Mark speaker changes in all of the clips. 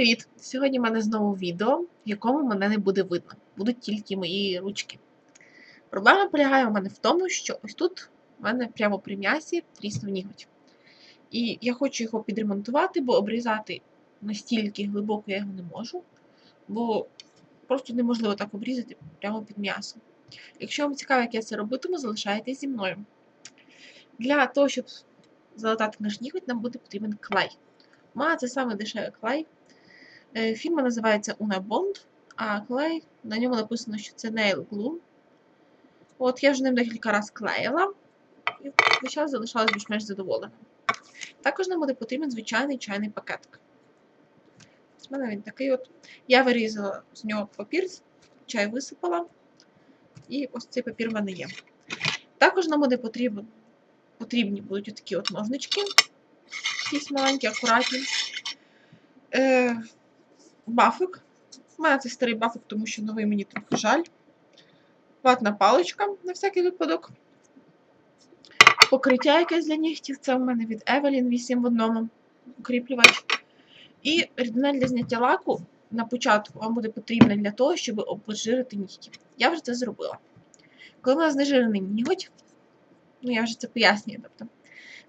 Speaker 1: привіт! Сьогодні в мене знову відео, в якому мене не буде видно. Будуть тільки мої ручки. Проблема полягає у мене в тому, що ось тут в мене прямо при м'ясі тріснув ніготь. І я хочу його підремонтувати, бо обрізати настільки глибоко я його не можу, бо просто неможливо так обрізати прямо під м'ясом. Якщо вам цікаво, як я це робитиму, залишайтесь зі мною. Для того, щоб залатати наш ніготь, нам буде потрібен клей. Ма це саме дешевий клей. Е, Фірма називається Una Bond, а клей, на ньому написано, що це Nail Glue. От я вже ним декілька разів клеїла, і весь залишалась більш-менш задоволена. Також нам буде потрібен звичайний чайний. Ось в мене він такий от. Я вирізала з нього папір, чай висипала, і ось цей папір в мене є. Також нам буде потрібен, потрібні будуть такі от ножнички якісь маленькі, акуратні. Е, Бафик. У мене це старий бафик, тому що новий мені трохи жаль. Ватна паличка на всякий випадок. Покриття якесь для нігтів. Це у мене від Evelyn 8 в одному укріплювач. І рідина для зняття лаку на початку вам буде потрібна для того, щоб обезжирити нігті. Я вже це зробила. Коли у нас знежирений ніготь, ну я вже це пояснюю, тобто,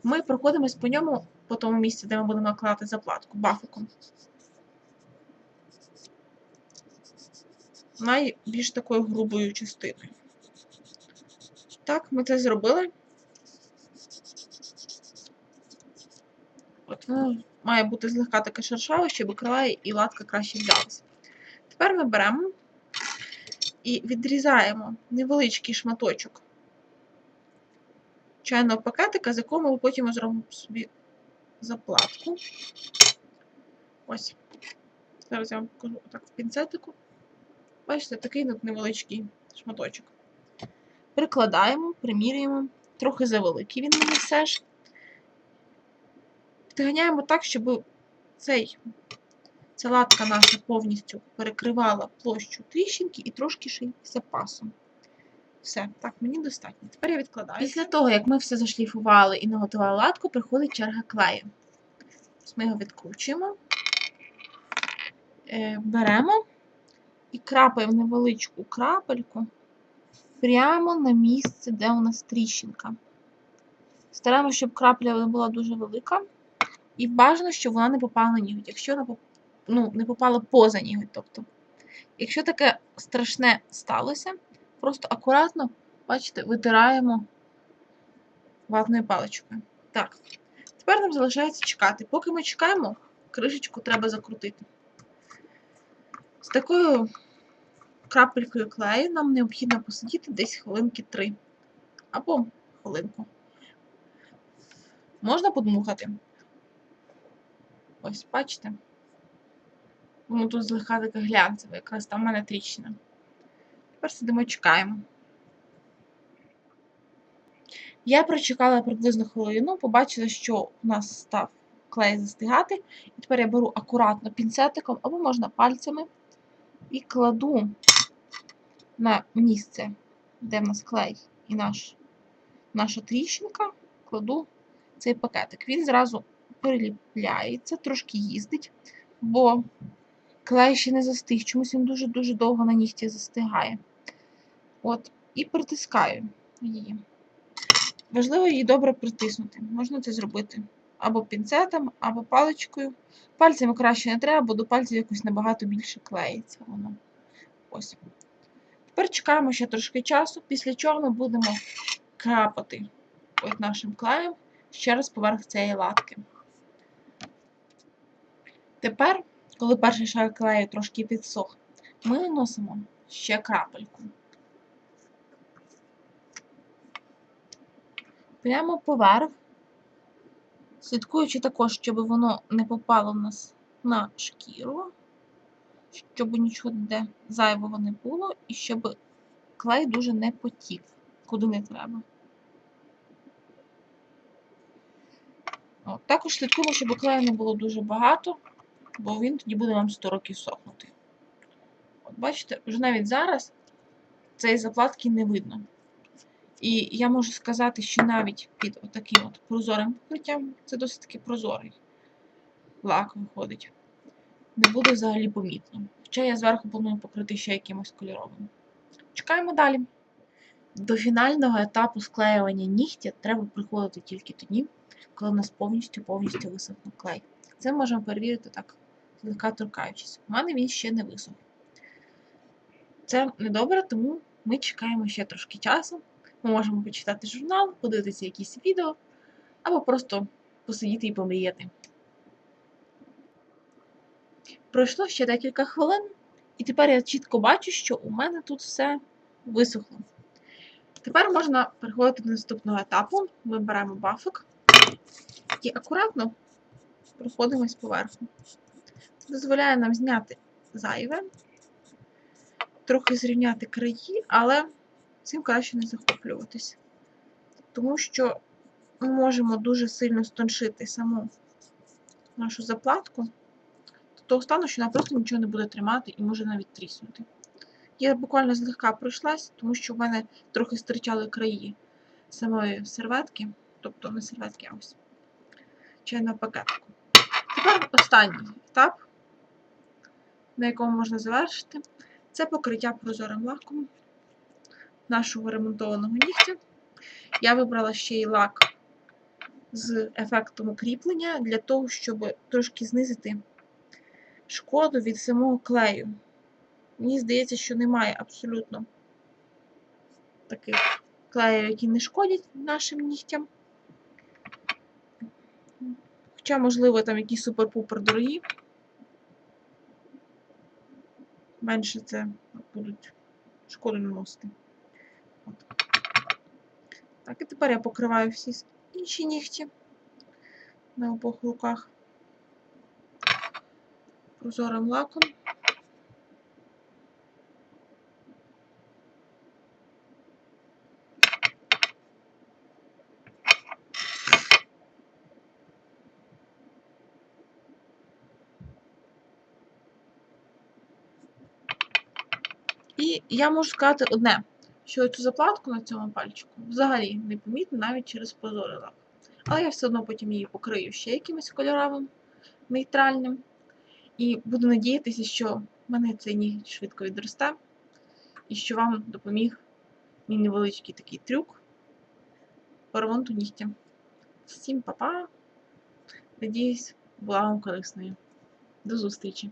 Speaker 1: ми проходимось по ньому по тому місці, де ми будемо накладати заплатку бафиком. Найбільш такою грубою частиною. Так, ми це зробили. От воно має бути злегка таке шершаве, щоб крила і латка краще взялися. Тепер ми беремо і відрізаємо невеличкий шматочок чайного пакетика, з якого ми потім зробимо собі заплатку. Ось. Зараз я вам покажу так в пінцетику. Бачите, такий невеличкий шматочок. Прикладаємо, примірюємо. Трохи завеликий він мені все ж. Підганяємо так, щоб цей, ця латка наша повністю перекривала площу тріщинки і трошки ще й запасом. Все, так, мені достатньо. Тепер я відкладаю. Після того, як ми все зашліфували і наготували латку, приходить черга клею. Ми його відкручуємо, е, беремо і крапаємо невеличку крапельку прямо на місце, де у нас тріщинка. Стараємося, щоб крапля не була дуже велика. І бажано, щоб вона не попала на ніготь. Якщо вона ну, не попала поза ніготь. Тобто, якщо таке страшне сталося, просто акуратно, бачите, витираємо ватною паличкою. Так, тепер нам залишається чекати. Поки ми чекаємо, кришечку треба закрутити. З такою крапелькою клею нам необхідно посидіти десь хвилинки 3 або хвилинку. Можна подмухати. Ось, бачите? Воно тут злегка така глянцева, якраз там в мене тріщина. Тепер сидимо і чекаємо. Я прочекала приблизно хвилину, побачила, що у нас став клей застигати. І тепер я беру акуратно пінцетиком, або можна пальцями, і кладу на місце, де в нас клей і наш, наша тріщинка, кладу цей пакетик. Він зразу переліпляється, трошки їздить, бо клей ще не застиг. Чомусь він дуже-дуже довго на нігті застигає. От, і притискаю її. Важливо її добре притиснути. Можна це зробити або пінцетом, або паличкою. Пальцями краще не треба, бо до пальців якось набагато більше клеїться воно. Ось. Тепер чекаємо ще трошки часу, після чого ми будемо крапати от нашим клеєм ще раз поверх цієї латки. Тепер, коли перший шар клею трошки підсох, ми наносимо ще крапельку. Прямо поверх, слідкуючи також, щоб воно не попало в нас на шкіру, щоб нічого де зайвого не було, і щоб клей дуже не потік, куди не треба. От, також слідкуємо, щоб клею не було дуже багато, бо він тоді буде вам 100 років сохнути. От бачите, вже навіть зараз цієї заплатки не видно. І я можу сказати, що навіть під отаким от прозорим покриттям, це досить таки прозорий лак виходить, не буде взагалі помітно. Хоча я зверху планую покрити ще якимось кольоровим. Чекаємо далі. До фінального етапу склеювання нігтя треба приходити тільки тоді, коли у нас повністю повністю висохне клей. Це можемо перевірити так, злегка торкаючись. У мене він ще не висох. Це недобре, тому ми чекаємо ще трошки часу. Ми можемо почитати журнал, подивитися якісь відео, або просто посидіти і помріяти. Пройшло ще декілька хвилин, і тепер я чітко бачу, що у мене тут все висохло. Тепер можна переходити до наступного етапу. Ми беремо бафик і акуратно проходимось поверху. Це дозволяє нам зняти зайве, трохи зрівняти краї, але цим краще не захоплюватись. Тому що ми можемо дуже сильно стоншити саму нашу заплатку того стану, що вона просто нічого не буде тримати і може навіть тріснути. Я буквально злегка пройшлась, тому що в мене трохи стирчали краї самої серветки, тобто не серветки, а ось чайного пакетику. Тепер останній етап, на якому можна завершити, це покриття прозорим лаком нашого ремонтованого нігтя. Я вибрала ще й лак з ефектом укріплення для того, щоб трошки знизити шкоду від самого клею. Мені здається, що немає абсолютно таких клеїв, які не шкодять нашим нігтям. Хоча, можливо, там якісь супер-пупер дорогі. Менше це будуть шкоду наносити. Так, і тепер я покриваю всі інші нігті на обох руках прозорим лаком. І я можу сказати одне, що цю заплатку на цьому пальчику взагалі не помітно навіть через прозорий лак. Але я все одно потім її покрию ще якимось кольоровим, нейтральним. І буду надіятися, що в мене цей нігть швидко відросте, і що вам допоміг мій невеличкий такий трюк по ремонту нігтя. Всім па-па! Надіюсь, була вам корисною. До зустрічі!